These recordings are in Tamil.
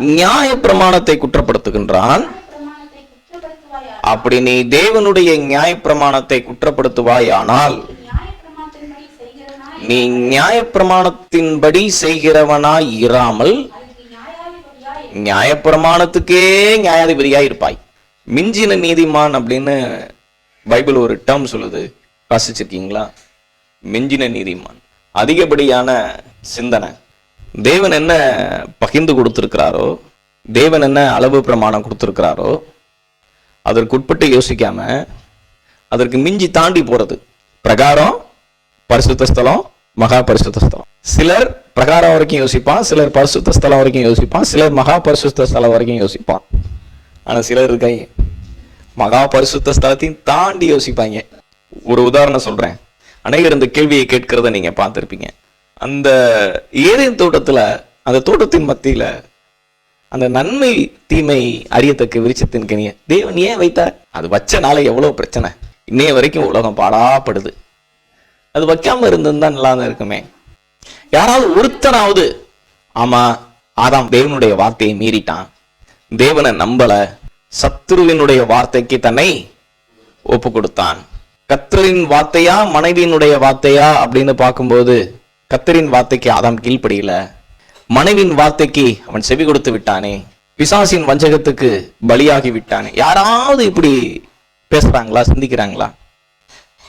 நியாய பிரமாணத்தை குற்றப்படுத்துகின்றான். அப்படி நீ தேவனுடைய நியாய பிரமாணத்தை குற்றப்படுத்துவாயானால் நீ நியாய பிரமாணத்தின்படி செய்கிறவனாய் இராமல் அதுக்கு நியாயாதிபதியாய் நியாயப்பிரமாணத்துக்கே நியாயாதிபதியா இருப்பாய். மிஞ்சின நீதிமான் அப்படின்னு பைபிள் ஒரு டேர்ம் சொல்லுது. வாசிச்சிருக்கீங்களா மிஞ்சின நீதிமான். அதிகப்படியான சிந்தனை. தேவன் என்ன பகிர்ந்து கொடுத்துருக்கிறாரோ தேவன் என்ன அளவு பிரமாணம் கொடுத்துருக்கிறாரோ அதற்கு உட்பட்டு யோசிக்காம அதற்கு மிஞ்சி தாண்டி போறது. பிரகாரம் பரிசுத்த ஸ்தலம் மகா பரிசுத்த ஸ்தலம். சிலர் பிரகாரம் வரைக்கும் யோசிப்பான் சிலர் பரிசுத்த ஸ்தலம் வரைக்கும் யோசிப்பான் சிலர் மகா பரிசுத்த ஸ்தலம் வரைக்கும் யோசிப்பான். ஆனா சிலர் இருக்காங்க. மகா பரிசுத்த ஸ்தலத்தையும் தாண்டி யோசிப்பாங்க. ஒரு உதாரணம் சொல்றேன். அநேகர் இந்த கேள்வியை கேட்கிறத நீங்க பார்த்துருப்பீங்க. அந்த ஏதேன் தோட்டத்தில் அந்த தோட்டத்தின் மத்தியில் அந்த நன்மை தீமை அறியத்தக்க விரிச்சத்தின் கனிய தேவன் ஏன் வைத்தார்? அது வச்சனாலே எவ்வளோ பிரச்சனை. இன்னைய வரைக்கும் உலகம் பாடாப்படுது. அது வைக்காமல் இருந்திருந்தா நல்லா தான் இருக்குமே. யாராவது ஒருத்தனாவது ஆமா ஆதாம் தேவனுடைய வார்த்தையை மீறிட்டான். தேவனை நம்பல. சத்துருவினுடைய வார்த்தைக்கு தன்னை ஒப்பு கொடுத்தான் கத்தரின் வார்த்தையா மனைவியினுடைய வார்த்தையா அப்படின்னு பார்க்கும்போது கத்தரின் வார்த்தைக்கு ஆதாம் கீழ்ப்படியல. மனைவின் வார்த்தைக்கு அவன் செவி கொடுத்து விட்டானே. பிசாசின் வஞ்சகத்துக்கு பலியாகி விட்டானே. யாராவது இப்படி பேசுறாங்களா சிந்திக்கிறாங்களா?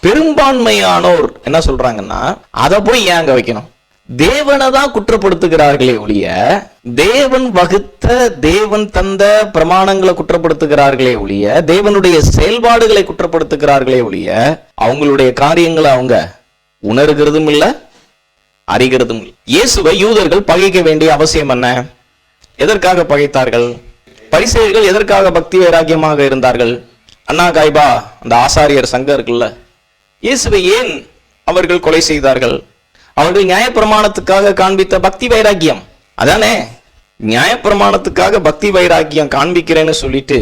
பெரும்பான்மையானோர் என்ன சொல்றாங்கன்னா அதை போய் ஏன் அங்க வைக்கணும்? தேவனை தான் குற்றப்படுத்துகிறார்களே ஒழிய தேவன் வகுத்த தேவன் தந்த பிரமாணங்களை குற்றப்படுத்துகிறார்களே ஒழிய தேவனுடைய செயல்பாடுகளை குற்றப்படுத்துகிறார்களே ஒழிய அவங்களுடைய காரியங்களை அவங்க உணர்கிறதும் இல்லை அறிகிறதும் இயேசுவை யூதர்கள் பகைக்க வேண்டிய அவசியம் என்ன? எதற்காக பகைத்தார்கள்? பரிசெயர்கள் எதற்காக பக்தி வைராக்கியமாக இருந்தார்கள்? அண்ணா காய்பா அந்த ஆசாரியர் சங்கம் இருக்குல்ல இயேசுவை ஏன் அவர்கள் கொலை செய்தார்கள்? அவர்கள் நியாயப்பிரமாணத்துக்காக காண்பித்த பக்தி வைராக்கியம். அதானே? நியாயப்பிரமாணத்துக்காக பக்தி வைராக்கியம் காண்பிக்கிறேன்னு சொல்லிட்டு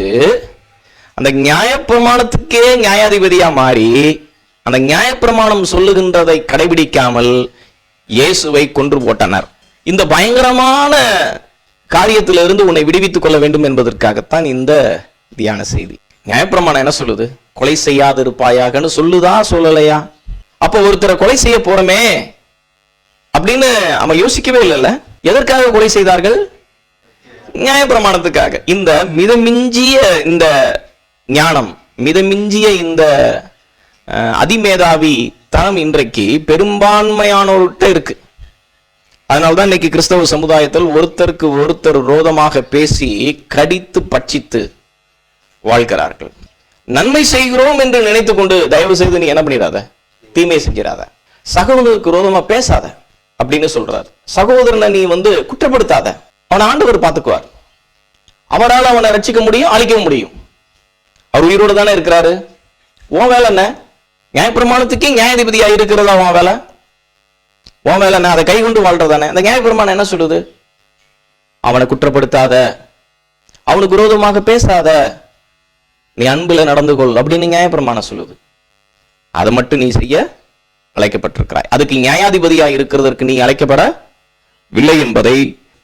அந்த நியாயப்பிரமாணத்துக்கே நியாயாதிபதியா மாறி அந்த நியாயப்பிரமாணம் சொல்லுகின்றதை கடைபிடிக்காமல் இயேசுவை கொன்று போட்டனர். இந்த பயங்கரமான காரியத்திலிருந்து உன்னை விடுவித்துக் கொள்ள வேண்டும் என்பதற்காகத்தான் இந்த தியான செய்தி. நியாயப்பிரமாணம் என்ன சொல்லுது? கொலை செய்யாதிருப்பாயாகன்னு சொல்லுதா சொல்லலையா? அப்போ ஒருத்தரை கொலை செய்ய போறோமே அப்படின்னு அவன் யோசிக்கவே இல்லைல்ல. எதற்காக கொலை செய்தார்கள்? நியாயப்பிரமாணத்துக்காக. இந்த மிதமிஞ்சிய இந்த ஞானம் மிதமிஞ்சிய இந்த அதிமேதாவி தனம் இன்றைக்கு பெரும்பான்மையானோர்கிட்ட இருக்கு. அதனால்தான் இன்னைக்கு கிறிஸ்தவ சமுதாயத்தில் ஒருத்தருக்கு ஒருத்தர் ரோதமாக பேசி கடித்து பட்சித்து வாழ்கிறார்கள். நன்மை செய்கிறோம் என்று நினைத்து கொண்டு தயவு செய்து நீ என்ன பண்ணிடாத? தீமை செஞ்சிடாத. சகோதரருக்கு ரோதமா பேசாத அப்படின்னு சொல்றார். சகோதரனை நீ வந்து குற்றப்படுத்தாத. அவனை ஆண்டவர் பார்த்துக்குவார். அவரால் அவனை ரசிக்க முடியும் அழிக்க முடியும். அவர் உயிரோடு தானே இருக்கிறாரு? உன் வேலை என்ன? நியாயப்பிரமாணத்துக்கே நியாயாதிபதியா இருக்கிறதா உன் வேலை? உன் வேலை நான் அதை கை கொண்டு வாழ்றதானே? அந்த நியாயப்பிரமாணம் என்ன சொல்லுது? அவனை குற்றப்படுத்தாத அவனுக்கு விரோதமாக பேசாத நீ அன்புல நடந்து கொள் அப்படின்னு நியாயப்பிரமாணம் சொல்லுது? அதை மட்டும் நீ செய்ய அழைக்கப்பட்டிருக்கிறாய். அதுக்கு நியாயாதிபதியா இருக்கிறதற்கு நீ அழைக்கப்படவில்லை என்பதை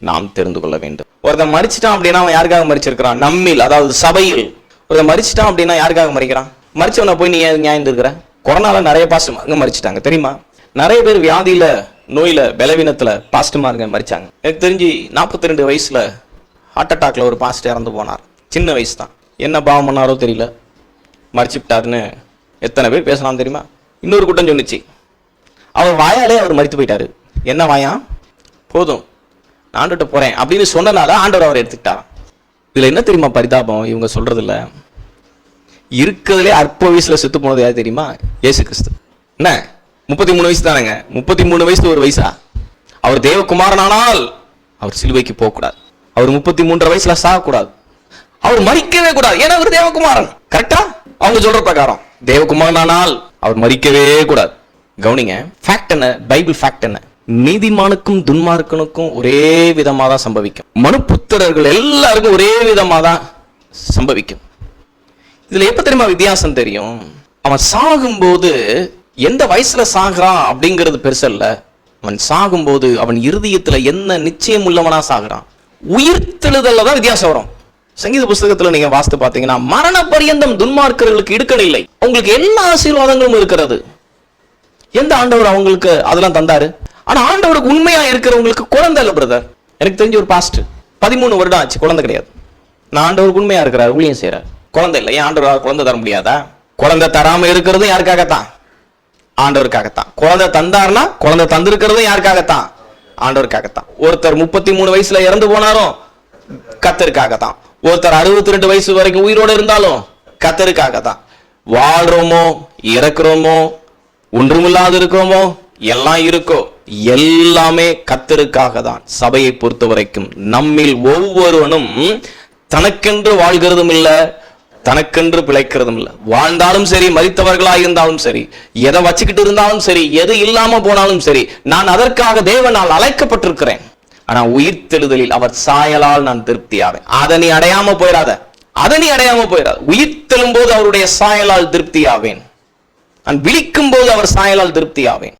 நாம் தெரிந்து கொள்ள வேண்டும். ஒருத்தன் மறிச்சிட்டான் அப்படின்னா அவன் யாருக்காக மறிச்சிருக்கிறான்? நம்மில் அதாவது சபையில். ஒருத்தன் மறிச்சிட்டான் அப்படின்னா யாருக்காக மறிக்கிறான்? மறிச்சவனை போய் நீ ஏன் நியாயம் இருக்கிற கொரோனால நிறைய பாஸ்ட் அங்க மறிச்சிட்டாங்க. தெரியுமா? நிறைய பேர் வியாதியில நோயில பலவீனத்துல பாஸ்டமாருங்க மறிச்சாங்க. எனக்கு தெரிஞ்சு நாற்பத்தி ரெண்டு வயசுல ஹார்ட் அட்டாக்ல ஒரு பாஸ்ட் இறந்து போனார். சின்ன வயசு தான் என்ன பாவம் பண்ணாரோ தெரியல. மறிச்சு விட்டாருன்னு எத்தனை பேர் பேசலாம் தெரியுமா? இன்னொரு கூட்டம் சொன்னுச்சு அவர் வாயாலே அவர் மறித்து போயிட்டாரு. என்ன வாயா? போதும். நான் ஆண்டுகிட்ட போறேன் அப்படின்னு சொன்னனால ஆண்டவர் அவர் எடுத்துக்கிட்டாராம். இதுல என்ன தெரியுமா பரிதாபம்? இவங்க சொல்றது இல்லை இருக்கிறதுலே அற்ப வயசுல செத்து போனது யார் தெரியுமா? ஏசு கிறிஸ்து. என்ன? முப்பத்தி மூணு வயசு தானேங்க? முப்பத்தி மூணு வயசு ஒரு வயசா? அவர் தேவகுமாரனானால் அவர் சிலுவைக்கு போகக்கூடாது. அவர் முப்பத்தி மூன்றரை வயசுல சாகக்கூடாது. அவர் மறிக்கவே கூடாது. ஏன்னா அவர் தேவகுமாரன். கரெக்டா அவங்க சொல்ற பிரகாரம். தேவகுமாரனானால் அவர் மறிக்கவே கூடாது. கவனிங்க ஃபேக்ட் என்ன? பைபிள் ஃபேக்ட் என்ன? நீதிமானுக்கும் துன்மார்க்கனுக்கும் ஒரே விதமாக தான் சம்பவிக்கும். மனுப்புத்திரர்கள் எல்லாருக்கும் ஒரே விதமாக தான் சம்பவிக்கும். இதுல எப்ப தெரியுமா வித்தியாசம் தெரியும்? அவன் சாகும்போது எந்த வயசுல சாகுறான் அப்படிங்கிறது பெருசல்ல அவன் சாகும்போது அவன் இருதயத்துல என்ன நிச்சயம் உள்ளவனா சாகுறான். உயிர்த்தெழுதல்ல தான் வித்தியாசம் வரும். சங்கீத புஸ்தகத்துல நீங்க வாசித்து பார்த்தீங்கன்னா மரண பரியந்தம் துன்மார்க்கர்களுக்கு இடுக்கணில்லை. உங்களுக்கு எல்லா ஆசீர்வாதங்களும் இருக்கிறது. எந்த ஆண்டவர் அவங்களுக்கு அதெல்லாம் தந்தாரு? ஆனா ஆண்டவருக்கு உண்மையா இருக்கிறவங்களுக்கு குழந்தை இல்லை பிரதர் எனக்கு தெரிஞ்ச ஒரு பாஸ்ட் பதிமூணு வருடம் ஆச்சு குழந்தை கிடையாது. நான் ஆண்டவருக்கு உண்மையா இருக்கிறார் ஊழியம் செய்யறாரு குழந்தை இல்லை. ஏன் ஆண்டவர் குழந்தை தர முடியாதா? குழந்தை தராம இருக்கிறதும் யாருக்காகத்தான்? ஆண்டவருக்காகத்தான். குழந்தை தந்தார்னா குழந்தை தந்திருக்கிறதும் யாருக்காகத்தான்? ஆண்டவருக்காகத்தான். ஒருத்தர் முப்பத்தி மூணு வயசுல இறந்து போனாரும் கத்தருக்காகத்தான். ஒருத்தர் அறுபத்தி ரெண்டு வயசு வரைக்கும் உயிரோடு இருந்தாலும் கத்தருக்காகத்தான். வாழ்றோமோ இறக்குறோமோ ஒன்றுமில்லாது இருக்கிறோமோ எல்லாம் இருக்கோ எல்லாமே கத்தருக்காக தான் சபையை பொறுத்த வரைக்கும் நம்மில் ஒவ்வொருவனும் தனக்கென்று வாழ்கிறதும் இல்லை தனக்கென்று பிழைக்கிறதும் இல்லை. வாழ்ந்தாலும் சரி மரித்தவர்களாக இருந்தாலும் சரி எதை வச்சுக்கிட்டு இருந்தாலும் சரி எது இல்லாம போனாலும் சரி நான் அதற்காக தேவனால் அழைக்கப்பட்டிருக்கிறேன். ஆனா உயிர்த்தெழுதலில் அவர் சாயலால் நான் திருப்தியாவேன். அதை நீ அடையாம போயிடாத. அதை நீ அடையாம போயிடாத உயிர் தெழும்போது அவருடைய சாயலால் திருப்தியாவேன். நான் விழிக்கும் போது அவர் சாயலால் திருப்தியாவேன்.